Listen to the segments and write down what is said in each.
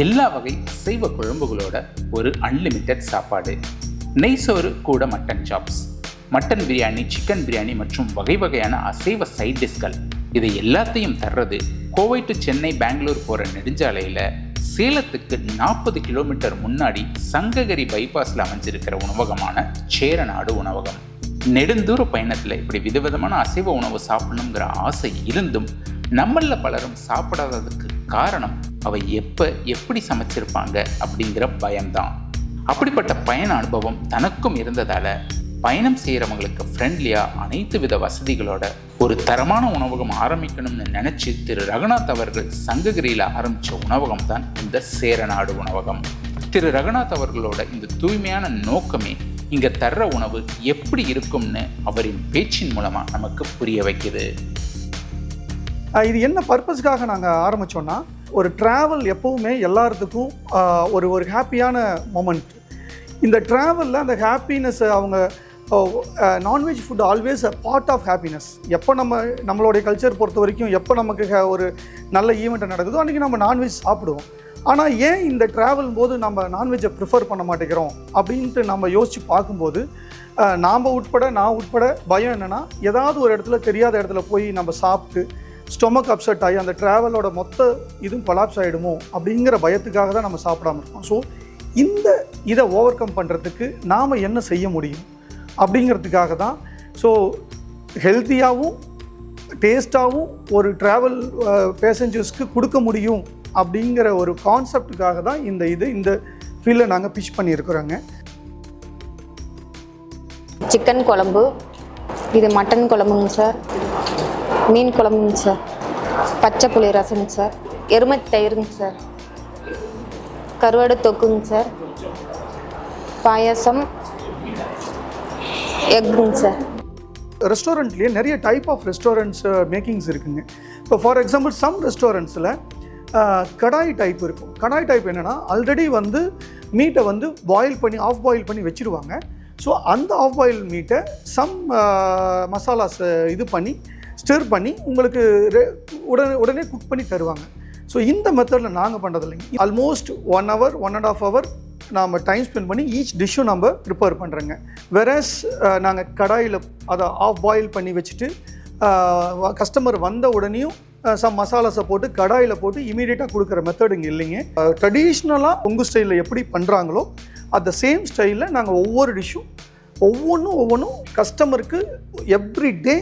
எல்லா வகை அசைவ குழம்புகளோட ஒரு அன்லிமிட்டெட் சாப்பாடு. நெய் சோறு கூட mutton chops mutton biryani chicken biryani மற்றும் வகை வகையான அசைவ சைட் டிஷ்கள் இதை எல்லாத்தையும் தர்றது கோவை டு சென்னை பெங்களூர் போகிற நெடுஞ்சாலையில் சேலத்துக்கு நாற்பது கிலோமீட்டர் முன்னாடி சங்ககிரி பைபாஸில் அமைஞ்சிருக்கிற உணவகமான சேரநாடு உணவகம். நெடுந்தூர பயணத்தில் இப்படி விதவிதமான அசைவ உணவு சாப்பிடணுங்கிற ஆசை இருந்தும் நம்மளில் பலரும் சாப்பிடாததுக்கு காரணம் அவை எப்போ எப்படி சமைச்சிருப்பாங்க அப்படிங்கிற பயம்தான். அப்படிப்பட்ட பயண அனுபவம் தனக்கும் இருந்ததால் பயணம் செய்கிறவங்களுக்கு ஃப்ரெண்ட்லியாக அனைத்து வித வசதிகளோட ஒரு தரமான உணவகம் ஆரம்பிக்கணும்னு நினச்சி திரு. ரகுநாத் அவர்கள் சங்ககிரியில் ஆரம்பித்த உணவகம் தான் இந்த சேரநாடு உணவகம். திரு. ரகுநாத் அவர்களோட இந்த தூய்மையான நோக்கமே இங்கே தர்ற உணவு எப்படி இருக்கும்னு அவரின் பேச்சின் மூலமாக நமக்கு புரிய வைக்குது. இது என்ன பர்பஸ்க்காக நாங்கள் ஆரம்பித்தோன்னா ஒரு ட்ராவல் எப்போவுமே எல்லாத்துக்கும் ஒரு ஒரு ஹாப்பியான மொமெண்ட் இந்த ட்ராவலில் அந்த ஹாப்பினஸ் அவங்க non veg food always a part of happiness எப்போ நம்ம நம்மளுடைய கல்ச்சர் பொறுத்த வரைக்கும் எப்போ நமக்கு ஒரு நல்ல ஈவெண்ட் நடக்குதோ அன்றைக்கி நம்ம நான்வெஜ் சாப்பிடுவோம். ஆனால் ஏன் இந்த ட்ராவல் போது நம்ம நான்வெஜ்ஜை ப்ரிஃபர் பண்ண மாட்டேங்கிறோம்? அப்படின்ட்டு நம்ம யோசித்து பார்க்கும்போது நாம் உட்பட நான் உட்பட பயம் என்னென்னா ஏதாவது ஒரு இடத்துல தெரியாத இடத்துல போய் நம்ம சாப்பிட்டு ஸ்டொமக் அப்செட் ஆகி அந்த ட்ராவலோட மொத்த இதுவும் கொலாப்ஸ் ஆகிடுமோ அப்படிங்கிற பயத்துக்காக தான் நம்ம சாப்பிடாம இருக்கோம். ஸோ இந்த இதை ஓவர் கம் பண்ணுறதுக்கு நாம் என்ன செய்ய முடியும் அப்படிங்கிறதுக்காக தான் ஸோ ஹெல்த்தியாகவும் டேஸ்ட்டாகவும் ஒரு ட்ராவல் பேசஞ்சர்ஸ்க்கு கொடுக்க முடியும் அப்படிங்கிற ஒரு கான்செப்டுக்காக தான் இந்த இது இந்த ஃபீல்டை நாங்கள் பிச் பண்ணியிருக்கிறோங்க. சிக்கன் குழம்பு. இது மட்டன் குழம்புங்க சார் மீன் குழம்புங்க சார். பச்சை புளி ரசங்க சார். எருமை தயிருங்க சார். கருவாடு தொக்குங்க சார். பாயாசம். எக்குங்க சார். ரெஸ்டாரண்ட்லேயே நிறைய டைப் ஆஃப் ரெஸ்டாரண்ட்ஸ் மேக்கிங்ஸ் இருக்குங்க. இப்போ ஃபார் எக்ஸாம்பிள் சம் ரெஸ்டாரண்ட்ஸில் கடாய் டைப் இருக்கும். கடாய் டைப் என்னென்னா ஆல்ரெடி வந்து மீட்டை வந்து பாயில் பண்ணி ஆஃப் பாயில் பண்ணி வச்சுருவாங்க. ஸோ அந்த ஆஃப் பாயில் மீட்டை சம் மசாலாஸ் இது பண்ணி ஸ்டிர் பண்ணி உங்களுக்கு ரெ- உடனே உடனே குக் பண்ணி தருவாங்க. ஸோ இந்த மெத்தடில் நாங்கள் பண்ணுறது இல்லைங்க almost one hour one and half hour நாம் டைம் ஸ்பெண்ட் பண்ணி ஈச் டிஷ்ஷும் நம்ம ப்ரிப்பேர் பண்ணுறோங்க வெரஸ் நாங்கள் கடாயில் அதை ஆஃப் பாயில் பண்ணி வச்சுட்டு கஸ்டமர் வந்த உடனேயும் சம் மசாலாஸை போட்டு கடாயில் போட்டு இமீடியட்டாக கொடுக்குற மெத்தட் இங்கே இல்லைங்க. ட்ரெடிஷ்னலாக உங்கள் ஸ்டைலில் எப்படி பண்ணுறாங்களோ அந்த சேம் ஸ்டைலில் நாங்கள் ஒவ்வொரு டிஷ்ஷும் ஒவ்வொன்றும் ஒவ்வொன்றும் கஸ்டமருக்கு எவ்ரி டே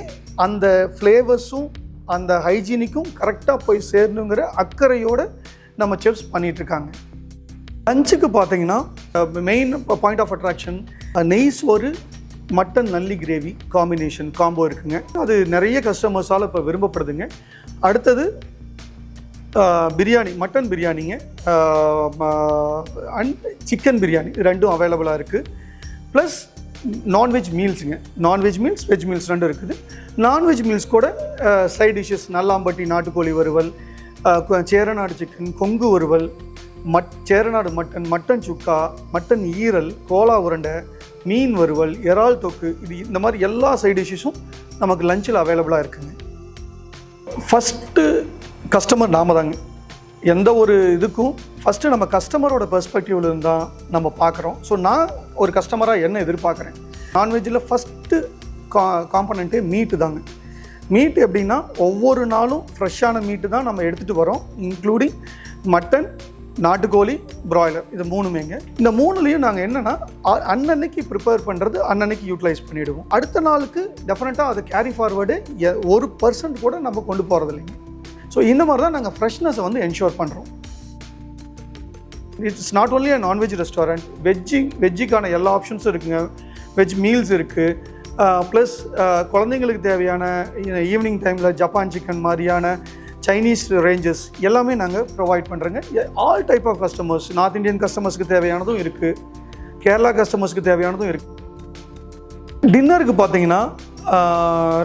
அந்த ஃப்ளேவர்ஸும் அந்த ஹைஜீனிக்கும் கரெக்டாக போய் சேரணுங்கிற அக்கறையோடு நம்ம செஃப்ஸ் பண்ணிகிட்ருக்காங்க லஞ்சுக்கு பார்த்தீங்கன்னா மெயின் பாயிண்ட் ஆஃப் அட்ராக்ஷன் நெய் சோறு மட்டன் நல்லி கிரேவி காம்பினேஷன் காம்போ இருக்குங்க. அது நிறைய கஸ்டமர்ஸால் இப்போ விரும்பப்படுதுங்க. அடுத்தது பிரியாணி மட்டன் பிரியாணிங்க. அண்ட் சிக்கன் பிரியாணி ரெண்டும் அவைலபிளாக இருக்குது plus non veg மீல்ஸுங்க non veg meals veg meals ரெண்டும் இருக்குது. நான்வெஜ் மீல்ஸ் கூட சைட் டிஷ்ஷஸ் நல்லாம்பட்டி நாட்டுக்கோழி வறுவல் சேரநாடு சிக்கன் கொங்கு வறுவல் மட் சேரநாடு மட்டன் மட்டன் சுக்கா மட்டன் ஈரல் கோலா உருண்டை மீன் வறுவல் இறால் தொக்கு இது இந்த மாதிரி எல்லா சைட் டிஷ்ஷஸும் நமக்கு லஞ்சில் அவைலபிளாக இருக்குங்க. ஃபஸ்ட்டு கஸ்டமர் நாம தாங்க. எந்த ஒரு இதுக்கும் ஃபஸ்ட்டு நம்ம கஸ்டமரோட பெர்ஸ்பெக்டிவ்லேருந்து தான் நம்ம பார்க்குறோம் ஸோ நான் ஒரு கஸ்டமராக என்ன எதிர்பார்க்குறேன்? நான்வெஜ்ஜில் ஃபஸ்ட்டு கா காம்பனண்ட்டே மீட்டு தாங்க. மீட் எப்படின்னா ஒவ்வொரு நாளும் ஃப்ரெஷ்ஷான மீட்டு தான் நம்ம எடுத்துகிட்டு வரோம் இன்க்ளூடிங் மட்டன் நாட்டுக்கோழி ப்ராய்லர் இது மூணுமேங்க. இந்த மூணுலேயும் நாங்கள் என்னென்னா அன்னன்னைக்கு ப்ரிப்பேர் பண்ணுறது அன்னன்னைக்கு யூட்டிலைஸ் பண்ணிவிடுவோம் அடுத்த நாளுக்கு டெஃபினட்டாக அது கேரி ஃபார்வேர்டு ஒரு பர்சன்ட் கூட நம்ம கொண்டு போகிறது இல்லைங்க ஸோ இந்த மாதிரி தான் நாங்கள் ஃப்ரெஷ்னஸை வந்து என்ஷோர் பண்ணுறோம் it's not only a non veg restaurant veggie வெஜ்ஜிக்கான எல்லா ஆப்ஷன்ஸும் இருக்குங்க. வெஜ் மீல்ஸ் இருக்குது ப்ளஸ் குழந்தைங்களுக்கு தேவையான ஈவினிங் டைமில் ஜப்பான் சிக்கன் மாதிரியான சைனீஸ் ரேஞ்சஸ் எல்லாமே நாங்கள் ப்ரொவைட் பண்ணுறோங்க all type of customers North Indian கஸ்டமர்ஸ்க்கு தேவையானதும் இருக்குது கேரளா கஸ்டமர்ஸ்க்கு தேவையானதும் இருக்குது டின்னருக்கு பார்த்தீங்கன்னா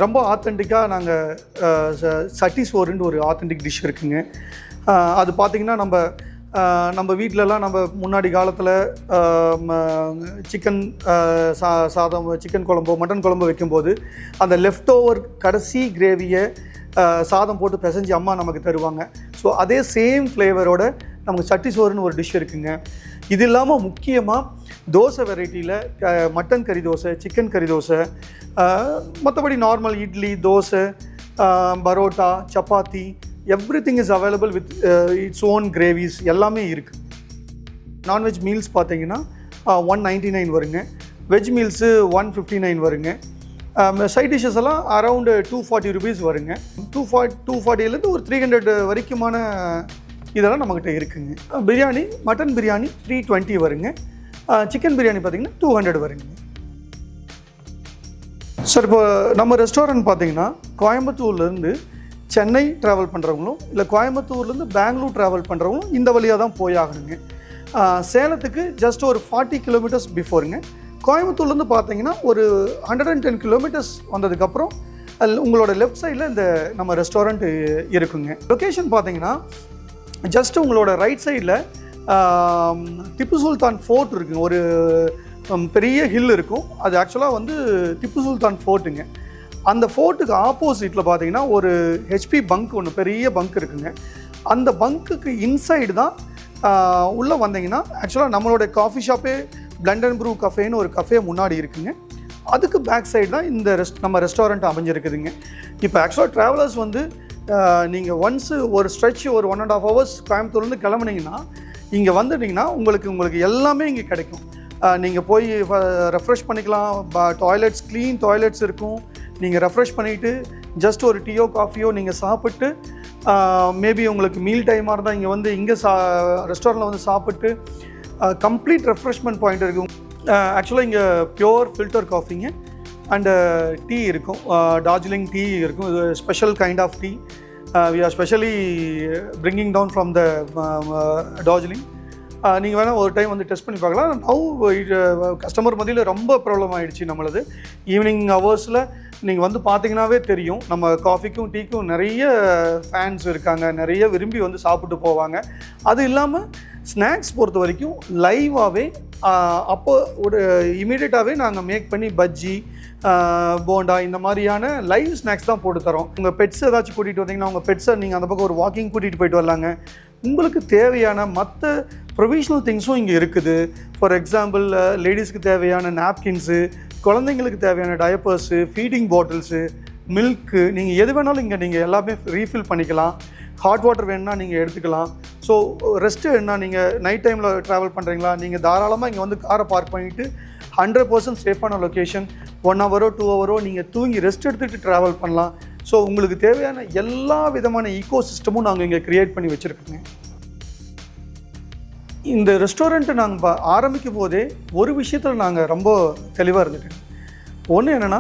ரொம்ப ஆத்தென்டிக்காக நாங்கள் சட்டி சோறுன்னு ஒரு ஆத்தென்டிக் டிஷ் இருக்குங்க. அது பார்த்தீங்கன்னா நம்ம நம்ம வீட்டிலலாம் நம்ம முன்னாடி காலத்தில் சிக்கன் சா சாதம் சிக்கன் குழம்போ மட்டன் குழம்பு வைக்கும்போது அந்த லெஃப்ட் ஓவர் கடைசி கிரேவியை சாதம் போட்டு பிசைஞ்சு அம்மா நமக்கு தருவாங்க. ஸோ அதே சேம் ஃப்ளேவரோட நமக்கு சட்டி சோறுன்னு ஒரு டிஷ் இருக்குங்க. இது இல்லாமல் முக்கியமாக தோசை வெரைட்டியில் மட்டன் கறி தோசை சிக்கன் கறி தோசை மற்றபடி normal idli dosa parotta chapati everything is available with its own gravies எல்லாமே இருக்குது நான்வெஜ் மீல்ஸ் பார்த்தீங்கன்னா ஒன் uh, நைன்ட்டி நைன் வருங்க. Veg meals one fifty nine வருங்க um, சைட் டிஷ்ஷஸ் எல்லாம் அரவுண்டு டூ ஃபார்ட்டி ருபீஸ் வருங்க. Two ஃபார்ட் two ஃபார்ட்டிலேருந்து ஒரு three hundred வரைக்குமான இதெல்லாம் நம்மக்கிட்ட இருக்குங்க. Uh, biryani mutton biryani three twenty வருங்க. Uh, சிக்கன் பிரியாணி பார்த்தீங்கன்னா டூ ஹண்ட்ரட் வருங்க. சார் இப்போ நம்ம ரெஸ்டாரண்ட் பார்த்தீங்கன்னா கோயம்புத்தூர்லேருந்து சென்னை ட்ராவல் பண்ணுறவங்களும் இல்லை கோயம்புத்தூர்லேருந்து பெங்களூர் ட்ராவல் பண்ணுறவங்களும் இந்த வழியாக தான் போய் ஆகணுங்க சேலத்துக்கு ஜஸ்ட் ஒரு ஃபார்ட்டி கிலோமீட்டர்ஸ் பிஃபோருங்க கோயம்புத்தூர்லேருந்து பார்த்தீங்கன்னா ஒரு ஹண்ட்ரட் அண்ட் டென் கிலோமீட்டர்ஸ் வந்ததுக்கப்புறம் அதுல உங்களோட லெஃப்ட் சைடில் இந்த நம்ம ரெஸ்டாரண்ட் இருக்குங்க. லொக்கேஷன் பார்த்தீங்கன்னா ஜஸ்ட் உங்களோட ரைட் சைடில் திப்பு சுல்தான் ஃபோர்ட் இருக்குங்க. ஒரு பெரிய ஹில் இருக்கும். அது ஆக்சுவலாக வந்து திப்பு சுல்தான் ஃபோர்ட்டுங்க அந்த ஃபோர்ட்டுக்கு ஆப்போசிட்டில் பார்த்தீங்கன்னா ஒரு ஹெச்பி பங்க் ஒன்று பெரிய பங்க் இருக்குங்க. அந்த பங்க்குக்கு இன்சைடு தான் உள்ளே வந்தீங்கன்னா ஆக்சுவலாக நம்மளோட காஃபி ஷாப்பே பிளண்ட் அண்ட் ப்ரூ கஃபேன்னு ஒரு கஃபே முன்னாடி இருக்குங்க. அதுக்கு பேக் சைடு தான் இந்த ரெஸ்ட் நம்ம ரெஸ்டாரண்ட் அமைஞ்சிருக்குதுங்க. இப்போ ஆக்சுவலாக ட்ராவலர்ஸ் வந்து நீங்கள் ஒன்ஸு ஒரு ஸ்ட்ரெச் ஒரு ஒன் அண்ட் ஆஃப் ஹவர்ஸ் கோயம்புத்தூர்லேருந்து கிளம்புனீங்கன்னா இங்கே வந்துட்டிங்கன்னா உங்களுக்கு உங்களுக்கு எல்லாமே இங்கே கிடைக்கும். நீங்கள் போய் ரெஃப்ரெஷ் பண்ணிக்கலாம். டாய்லெட்ஸ் க்ளீன் டாய்லெட்ஸ் இருக்கும். நீங்கள் ரெஃப்ரெஷ் பண்ணிவிட்டு ஜஸ்ட் ஒரு டீயோ காஃபியோ நீங்கள் சாப்பிட்டு மேபி உங்களுக்கு மீல் டைமாக இருந்தால் இங்கே வந்து இங்கே சா ரெஸ்டாரண்ட்டில் வந்து சாப்பிட்டு கம்ப்ளீட் ரெஃப்ரெஷ்மெண்ட் பாயிண்ட் இருக்கும் ஆக்சுவலாக இங்கே பியோர் ஃபில்டர் காஃபிங்க அண்டு டீ இருக்கும். டார்ஜிலிங் டீ இருக்கும். இது special kind of tea we are specially bringing down from the Darjeeling நீங்கள் வேணால் ஒரு டைம் வந்து டெஸ்ட் பண்ணி பார்க்கலாம். நவ் கஸ்டமர் மத்தியில் ரொம்ப ப்ராப்ளம் ஆகிடுச்சு நம்மளது. ஈவினிங் ஹவர்ஸில் நீங்கள் வந்து பார்த்தீங்கன்னாவே தெரியும். நம்ம காஃபிக்கும் டீக்கும் நிறைய ஃபேன்ஸ் இருக்காங்க. நிறைய விரும்பி வந்து சாப்பிட்டு போவாங்க. அது இல்லாமல் ஸ்நாக்ஸ் பொறுத்த வரைக்கும் லைவாகவே அப்போ ஒரு இமீடியட்டாகவே நாங்கள் மேக் பண்ணி பஜ்ஜி போண்டா இந்த மாதிரியான லைவ் ஸ்நாக்ஸ் தான் போட்டு தரோம். உங்கள் பெட்ஸ் ஏதாச்சும் கூட்டிகிட்டு வந்தீங்கன்னா உங்கள் பெட்ஸை நீங்கள் அந்த பக்கம் ஒரு வாக்கிங் கூட்டிகிட்டு போயிட்டு வரலாங்க. உங்களுக்கு தேவையான மற்ற ப்ரொவிஷனல் திங்ஸும் இங்கே இருக்குது. ஃபார் எக்ஸாம்பிள் லேடிஸ்க்கு தேவையான நாப்கின்ஸு குழந்தைங்களுக்கு தேவையான டயப்பர்ஸு ஃபீடிங் பாட்டில்ஸு மில்க்கு நீங்கள் எது வேணாலும் இங்கே நீங்கள் எல்லாமே ரீஃபில் பண்ணிக்கலாம். ஹாட் வாட்டர் வேணும்னா நீங்கள் எடுத்துக்கலாம். ஸோ ரெஸ்ட்டு என்ன நீங்கள் நைட் டைமில் ட்ராவல் பண்ணுறீங்களா நீங்கள் தாராளமாக இங்கே வந்து காரை பார்க் பண்ணிவிட்டு ஹண்ட்ரட் பர்சன்ட் சேஃபான லொக்கேஷன் ஒன் ஹவரோ டூ ஹவரோ நீங்கள் தூங்கி ரெஸ்ட் எடுத்துகிட்டு ட்ராவல் பண்ணலாம். ஸோ உங்களுக்கு தேவையான எல்லா விதமான ஈகோ சிஸ்டமும் நாங்கள் இங்கே க்ரியேட் பண்ணி வச்சுருக்கோங்க. இந்த ரெஸ்டாரண்ட்டை நாங்கள் ஆரம்பிக்கும் போதே ஒரு விஷயத்தில் நாங்கள் ரொம்ப தெளிவாக இருந்துட்டு ஒன்று என்னென்னா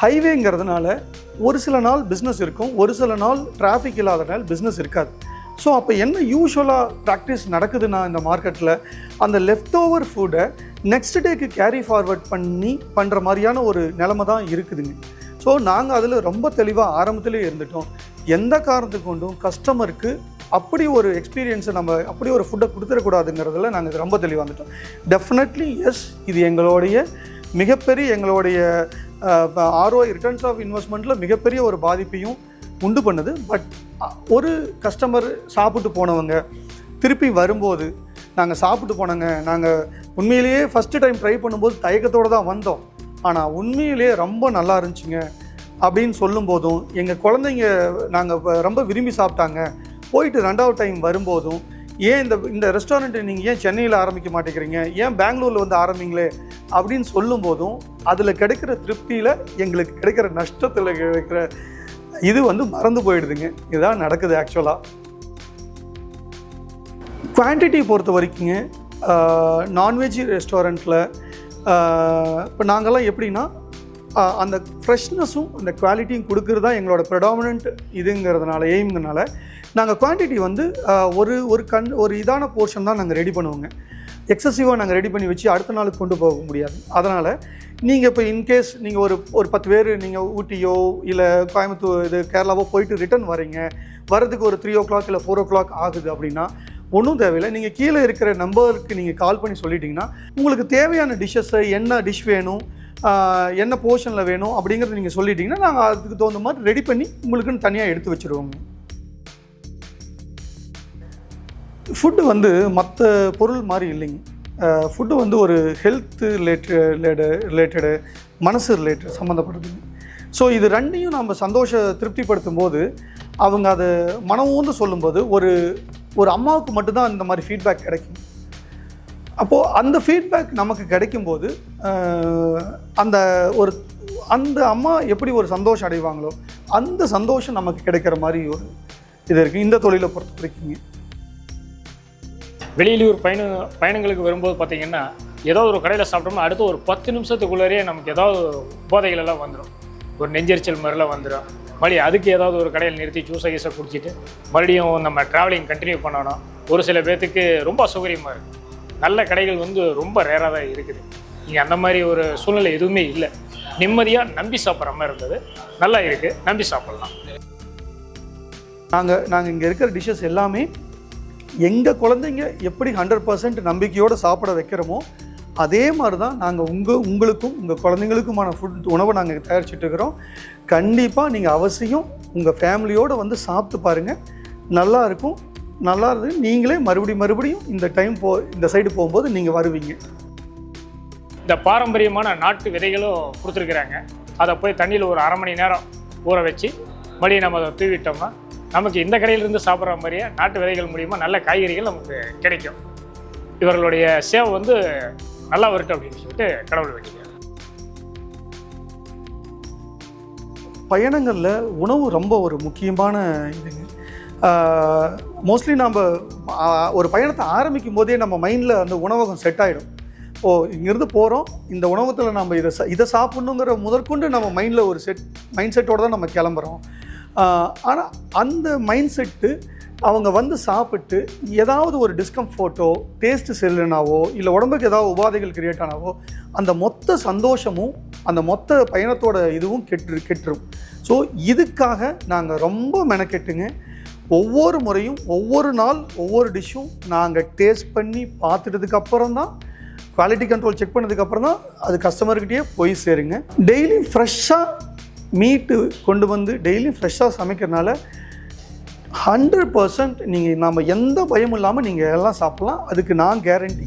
ஹைவேங்கிறதுனால ஒரு சில நாள் பிஸ்னஸ் இருக்கும் ஒரு சில நாள் டிராஃபிக் இல்லாத நாள் பிஸ்னஸ் இருக்காது. ஸோ அப்போ என்ன யூஸ்வலாக ப்ராக்டிஸ் நடக்குதுன்னா இந்த மார்க்கெட்டில் அந்த லெஃப்ட் ஓவர் ஃபுட்டை நெக்ஸ்ட் டேக்கு கேரி ஃபார்வர்ட் பண்ணி பண்ணுற மாதிரியான ஒரு நிலமை தான் இருக்குதுங்க. ஸோ நாங்கள் அதில் ரொம்ப தெளிவாக ஆரம்பத்துலேயே இருந்துட்டோம். எந்த காரணத்துக்கு கொண்டும் கஸ்டமருக்கு அப்படி ஒரு எக்ஸ்பீரியன்ஸை நம்ம அப்படி ஒரு ஃபுட்டை கொடுத்துடக்கூடாதுங்கிறதுல நாங்கள் ரொம்ப தெளிவாக வந்துட்டோம். டெஃபினெட்லி எஸ் இது எங்களுடைய மிகப்பெரிய எங்களுடைய ஆர்ஓஐ ரிட்டர்ன்ஸ் ஆஃப் இன்வெஸ்ட்மெண்ட்டில் மிகப்பெரிய ஒரு பாதிப்பையும் உண்டு பண்ணுது. பட் ஒரு கஸ்டமர் சாப்பிட்டு போனவங்க திருப்பி வரும்போது நாங்கள் சாப்பிட்டு போனோங்க நாங்கள் உண்மையிலேயே ஃபஸ்ட்டு டைம் ட்ரை பண்ணும்போது தயக்கத்தோடு தான் வந்தோம். ஆனால் உண்மையிலேயே ரொம்ப நல்லா இருந்துச்சுங்க. அப்படின்னு சொல்லும்போதும் எங்கள் குழந்தைங்க நாங்கள் ரொம்ப விரும்பி சாப்பிட்டாங்க. போயிட்டு ரெண்டாவது டைம் வரும்போதும் ஏன் இந்த இந்த ரெஸ்டாரண்ட்டை நீங்கள் ஏன் சென்னையில் ஆரம்பிக்க மாட்டேங்கிறீங்க? ஏன் பெங்களூரில் வந்து ஆரம்பிங்களே? அப்படின்னு சொல்லும்போதும் அதில் கிடைக்கிற திருப்தியில் எங்களுக்கு கிடைக்கிற நஷ்டத்தில் கிடைக்கிற இது வந்து மறந்து போயிடுதுங்க. இதுதான் நடக்குது ஆக்சுவலாக குவான்டிட்டி பொறுத்த வரைக்குங்க நான்வெஜ் ரெஸ்டாரண்ட்டில் இப்போ நாங்கள்லாம் எப்படின்னா அந்த ஃப்ரெஷ்னஸும் அந்த குவாலிட்டியும் கொடுக்குறது தான் எங்களோட ப்ரெடாமினன்ட் இதுங்கிறதுனால எய்ம்ங்கிறனால நாங்கள் குவான்டிட்டி வந்து ஒரு ஒரு கண் ஒரு இதான போர்ஷன் தான் நாங்கள் ரெடி பண்ணுவோங்க. எக்ஸசிவாக நாங்கள் ரெடி பண்ணி வச்சு அடுத்த நாளுக்கு கொண்டு போக முடியாது. அதனால் நீங்கள் இப்போ இன்கேஸ் நீங்கள் ஒரு ஒரு பத்து பேர் நீங்கள் ஊட்டியோ இல்லை கோயம்புத்தூர் இது கேரளாவோ போயிட்டு ரிட்டர்ன் வரீங்க வரதுக்கு ஒரு த்ரீ ஓ கிளாக் இல்லை ஃபோர் ஓ கிளாக் ஆகுது அப்படின்னா ஒன்றும் தேவையில்லை. நீங்கள் கீழே இருக்கிற நம்பருக்கு நீங்கள் கால் பண்ணி சொல்லிட்டீங்கன்னா உங்களுக்கு தேவையான டிஷ்ஷஸை என்ன டிஷ் வேணும் என்ன போர்ஷனில் வேணும் அப்படிங்கிறத நீங்கள் சொல்லிட்டீங்கன்னா நாங்கள் அதுக்கு தகுந்த மாதிரி ரெடி பண்ணி உங்களுக்குன்னு தனியாக எடுத்து வச்சுருவோங்க. ஃபுட்டு வந்து மற்ற பொருள் மாதிரி இல்லைங்க. ஃபுட்டு வந்து ஒரு ஹெல்த்து ரிலேட்டட் ரிலேட்டடு மனசு ரிலேட்டட் சம்மந்தப்பட்டதுங்க ஸோ இது ரெண்டையும் நம்ம சந்தோஷ திருப்திப்படுத்தும் போது அவங்க அதை மனமூந்து சொல்லும்போது ஒரு ஒரு அம்மாவுக்கு மட்டும்தான் இந்த மாதிரி ஃபீட்பேக் கிடைக்கும். அப்போது அந்த ஃபீட்பேக் நமக்கு கிடைக்கும்போது அந்த ஒரு அந்த அம்மா எப்படி ஒரு சந்தோஷம் அடைவாங்களோ அந்த சந்தோஷம் நமக்கு கிடைக்கிற மாதிரி ஒரு இது இருக்குது இந்த தொழிலை பொறுத்த வரைக்குங்க வெளியிலூர் பயண பயணங்களுக்கு வரும்போது பார்த்தீங்கன்னா ஏதோ ஒரு கடையில் சாப்பிட்டோம்னா அடுத்து ஒரு பத்து நிமிஷத்துக்குள்ளேயே நமக்கு ஏதாவது போதைகள் எல்லாம் வந்துடும் ஒரு நெஞ்செரிச்சல் மாதிரிலாம் வந்துடும் மறுபடியும் அதுக்கு ஏதாவது ஒரு கடையில் நிறுத்தி ஜூஸை கீஸை குடிச்சிட்டு மறுபடியும் நம்ம ட்ராவலிங் கண்டினியூ பண்ணணும் ஒரு சில பேர்த்துக்கு ரொம்ப அசௌகரியமாக இருக்குது நல்ல கடைகள் வந்து ரொம்ப ரேராக தான் இருக்குது. இங்கே அந்த மாதிரி ஒரு சூழ்நிலை எதுவுமே இல்லை. நிம்மதியாக நம்பி சாப்பிட்ற மாதிரி இருந்தது. நல்லா இருக்குது நம்பி சாப்பிட்லாம். நாங்கள் நாங்கள் இங்கே இருக்கிற டிஷ்ஷஸ் எல்லாமே எங்கள் குழந்தைங்க எப்படி ஹண்ட்ரட் பர்சன்ட் நம்பிக்கையோடு சாப்பிட வைக்கிறோமோ அதே மாதிரி தான் நாங்கள் உங்கள் உங்களுக்கும் உங்கள் குழந்தைங்களுக்குமான ஃபுட் உணவை நாங்கள் தயாரிச்சுட்டு இருக்கிறோம். கண்டிப்பாக நீங்கள் அவசியம் உங்கள் ஃபேமிலியோடு வந்து சாப்பிட்டு பாருங்கள் நல்லா இருக்கும். நல்லா இருந்து நீங்களே மறுபடியும் மறுபடியும் இந்த டைம் போ இந்த சைடு போகும்போது நீங்கள் வருவீங்க. இந்த பாரம்பரியமான நாட்டு விதைகளும் கொடுத்துருக்குறாங்க. அதை போய் தண்ணியில் ஒரு அரை மணி நேரம் ஊற வச்சு மறுபடியும் நம்ம அதை தூவிட்டோம்னா நமக்கு இந்த கடையிலேருந்து சாப்பிட்ற மாதிரியே நாட்டு விதைகள் மூலியமாக நல்ல காய்கறிகள் நமக்கு கிடைக்கும். இவர்களுடைய சேவை வந்து நல்லா வரட்டும் அப்படின்னு சொல்லிட்டு கடவுள் வேண்டிக்கிறேன் பயணங்களில் உணவு ரொம்ப ஒரு முக்கியமான இதுங்க. மோஸ்ட்லி நம்ம ஒரு பயணத்தை ஆரம்பிக்கும் போதே நம்ம மைண்டில் அந்த உணவகம் செட் ஆகிடும் ஓ இங்கேருந்து போகிறோம் இந்த உணவகத்தில் நம்ம இதை இதை சாப்பிட்ணுங்கிற முதற்கொண்டு நம்ம மைண்டில் ஒரு செட் மைண்ட் செட்டோடு தான் நம்ம கிளம்புறோம். ஆனால் அந்த மைண்ட் செட்டு அவங்க வந்து சாப்பிட்டு ஏதாவது ஒரு டிஸ்கம்ஃபோர்ட்டோ டேஸ்ட்டு சரியில்லைனாவோ இல்லை உடம்புக்கு ஏதாவது உபாதைகள் கிரியேட் ஆனாவோ அந்த மொத்த சந்தோஷமும் அந்த மொத்த பயணத்தோட இதுவும் கெட்டு கெட்டுரும். ஸோ இதுக்காக நாங்கள் ரொம்ப மெனக்கெட்டுங்க. ஒவ்வொரு முறையும் ஒவ்வொரு நாள் ஒவ்வொரு டிஷ்ஷும் நாங்கள் டேஸ்ட் பண்ணி பார்த்துட்டதுக்கு அப்புறம் தான் குவாலிட்டி கண்ட்ரோல் செக் பண்ணதுக்கப்புறம் தான் அது கஸ்டமர்கிட்டயே போய் சேருங்க. டெய்லி ஃப்ரெஷ்ஷாக மீட்டு கொண்டு வந்து டெய்லி ஃப்ரெஷ்ஷாக சமைக்கிறனால ஹண்ட்ரட் பர்சன்ட் நீங்கள் நம்ம எந்த பயமும் இல்லாமல் நீங்கள் எல்லாம் சாப்பிட்லாம். அதுக்கு நான் கேரண்டி